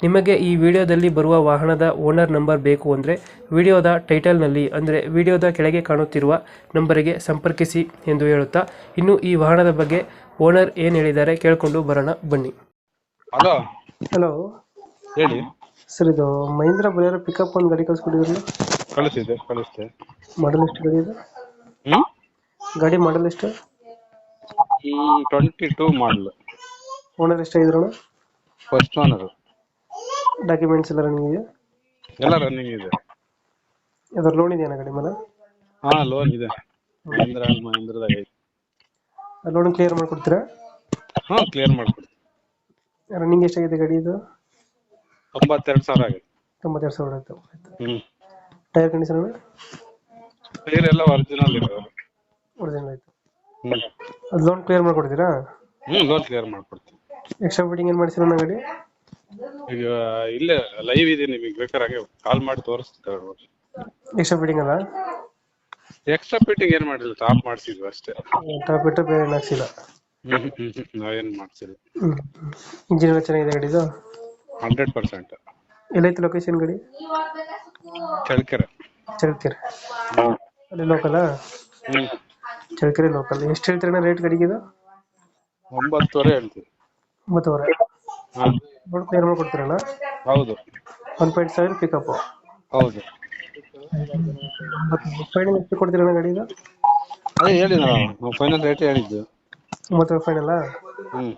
ನಿಮಗೆ ಈ ವಿಡಿಯೋದಲ್ಲಿ ಬರುವ ವಾಹನದ ಓನರ್ ನಂಬರ್ ಬೇಕು ಅಂದರೆ ವಿಡಿಯೋದ ಟೈಟಲ್ನಲ್ಲಿ ಅಂದರೆ ವಿಡಿಯೋದ ಕೆಳಗೆ ಕಾಣುತ್ತಿರುವ ನಂಬರಿಗೆ ಸಂಪರ್ಕಿಸಿ ಎಂದು ಹೇಳುತ್ತಾ ಇನ್ನು ಈ ವಾಹನದ ಬಗ್ಗೆ ಓನರ್ ಏನು ಹೇಳಿದ್ದಾರೆ ಕೇಳಿಕೊಂಡು ಬರೋಣ ಬನ್ನಿ. ಹಲೋ. ಹಲೋ. ಹೇಳಿ. ಸರ್ ಇದು ಮಹೇಂದ್ರ ಬಲಿಯರ ಪಿಕಪ್ ಒಂದು ಗಾಡಿ ಕಳಿಸ್ಕೊಡಿದ್ರಿ ಕಳಿಸಿದೆ ಕಳಿಸ್ತೆ ಮಾಡಲ್ ಎಷ್ಟು ಗಾಡಿ ಇದು? ಗಾಡಿ ಮಾಡಲ್ ಎಷ್ಟು? ಟ್ವೆಂಟಿ ಟೂ ಮಾಡಲ್ ಓನರ್ ಎಷ್ಟಾಗಿದ್ರಣ ಫಸ್ಟ್ ಓನರ್ ಡಾಕ್ಯುಮೆಂಟ್ಸ್ ಎಲ್ಲ ರನ್ನಿಂಗ್ ಇದೆ ಎಲ್ಲ ರನ್ನಿಂಗ್ ಇದೆ. ಅದರ ಲೋನ್ ಇದೆಯಾ ಗಾಡಿ ಮೇಲೆ ಹಾ ಲೋನ್ ಇದೆ. ಮಹೇಂದ್ರ ಮಹೇಂದ್ರದಾಗ ಐತೆ ಲೋನ್ ಕ್ಲಿಯರ್ ಮಾಡ್ಕೊಡ್ತೀರಾ? ಹಾ ಕ್ಲಿಯರ್ ಮಾಡ್ಕೊಡ್ತೀನಿ. ರನ್ನಿಂಗ್ ಎಷ್ಟಾಗಿದೆ ಗಾಡಿ ಇದು? ತೊಂಬತ್ತೆರಡು ಸಾವಿರ ಆಗಿದೆ. ತೊಂಬತ್ತೆರಡು ಸಾವಿರ ಆಯ್ತು. ಹ್ಮ್. ಟೈರ್ ಕಂಡೀಷನ್ ಟೈರ್ ಎಲ್ಲ ಒರಿಜಿನಲ್ ಇದೆ. ಒರಿಜಿನಲ್ ಆಯ್ತು. ಹ್ಮ್. ಅದು ಲೋನ್ ಕ್ಲಿಯರ್ ಮಾಡ್ಕೊಡ್ತೀರಾ? ಹ್ಮ್ ಲೋನ್ ಕ್ಲಿಯರ್ ಮಾಡ್ಕೊಡ್ತೀನಿ. ಎಕ್ಸ್ಟ್ರಾ ಫಿಟ್ಟಿಂಗ್ ಏನು ಮಾಡ್ಸಿರೋ ಗಾಡಿ? ಈಗ ಇಲ್ಲೇ ಲೈವ್ ಇದೆ ನಿಮಗೆ ಬೇಕಾದ್ರೆ ಹಾಗೆ ಕಾಲ್ ಮಾಡಿ ತೋರಿಸ್ತಾರೆ ಎಕ್ಸ್ಟ್ರಾ ಫಿಟ್ಟಿಂಗ್ ಅಲ್ಲ? ಎಕ್ಸ್ಟ್ರಾ ಫಿಟ್ಟಿಂಗ್ ಏನು ಮಾಡಿಲ್ಲ ಟಾಪ್ ಮಾಡಿಸಿದ್ವಿ ಅಷ್ಟೇ. ಟಾಪ್ ಬಿಟ್ಟು ಬೇರೆ ಏನು ಹಾಕ್ಸಿಲ್ಲ? ನಾವೇನು ಮಾಡ್ಸಿಲ್ಲ. ಇಂಜಿನಿಯರ್ ಇಂಜಿನ್ ಎಲ್ಲ ಚೆನ್ನಾಗಿದೆ ಗಾಡಿದು? ಹಂಡ್ರೆಡ್ ಪರ್ಸೆಂಟ್ ಎಲ್ಲೈತೆ ಲೊಕೇಶನ್ ಗಾಡಿ? ಚಳ್ಕೆರೆ ಚಳ್ಕೆರೆ ಅಲ್ಲಿ ಲೋಕಲಾ ಚಳ್ಕೆರೆ ಲೋಕಲ್ ಎಷ್ಟು ಹೇಳ್ತೀರಣ್ಣ ರೇಟ್ ಗಾಡಿಗೆ ಇದು ಒಂಬತ್ತುವರೆ ಹೇಳ್ತೀವಿ. ಒಂಬತ್ತುವರೆ. ಹಾ. ಲೋನ್ ಕ್ಲಿಯರ್ ಮಾಡ್ಕೊಡ್ತೀರಣ್ಣ ಹೌದು. ಒನ್ ಪಾಯಿಂಟ್ ಸೆವೆನ್ ಪಿಕಪ್ಪು ಹೌದು. ಫೈನಲ್ ಎಷ್ಟು ಕೊಡ್ತೀರಣ್ಣ ಗಾಡಿ ಇದು ಅದೇ ಹೇಳಿ ನಾವು ಫೈನಲ್ ರೇಟ್ ಹೇಳಿದ್ದು. ಒಂಬತ್ತು ಫೈನಲ್ ಹ್ಮ್.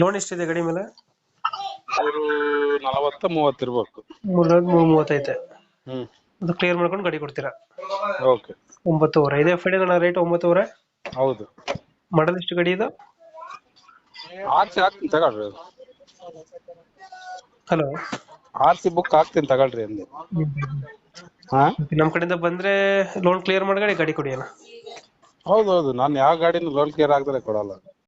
ಲೋನ್ ಎಷ್ಟಿದೆ ಗಾಡಿ ಮೇಲೆ? ಅವರು ನಲವತ್ತ ಮೂವತ್ತು ಇರ್ಬೇಕು. ಮೂರು ಮೂರು ಮೂವತ್ತೈತೆ. ಹ್ಮ್. ಅದು ಕ್ಲಿಯರ್ ಮಾಡ್ಕೊಂಡು ಗಾಡಿ ಕೊಡ್ತೀರಾ? ಓಕೆ. ಒಂಬತ್ತುವರೆ. ಇದೇ ಫೈನಲ್ ಅಣ್ಣ ರೇಟ್ ಒಂಬತ್ತುವರೆ? ಹೌದು. ಮಾಡಲ್ ಎಷ್ಟು ಗಡಿ ಇದು? ಆರ್ ಸಿ ಹಾಕ್ತೀನಿ ತಗೊಳ್ರಿ. ಅದು ಹಲೋ. ಆರ್ ಸಿ ಬುಕ್ ಹಾಕ್ತೀನಿ ತಗೊಳ್ರಿ ಅಂದೆ. ಹಾ? ನಮ್ಮ ಕಡೆಯಿಂದ ಬಂದ್ರೆ ಲೋನ್ ಕ್ಲಿಯರ್ ಮಾಡಿ ಗಾಡಿ ಕೊಡಿ ಅಣ್ಣ. ಹೌದು ಹೌದು ನಾನು ಯಾವ ಗಾಡಿನೂ ಲೋನ್ ಕ್ಲಿಯರ್ ಆಗದ್ರೆ ಕೊಡಲ್ಲ.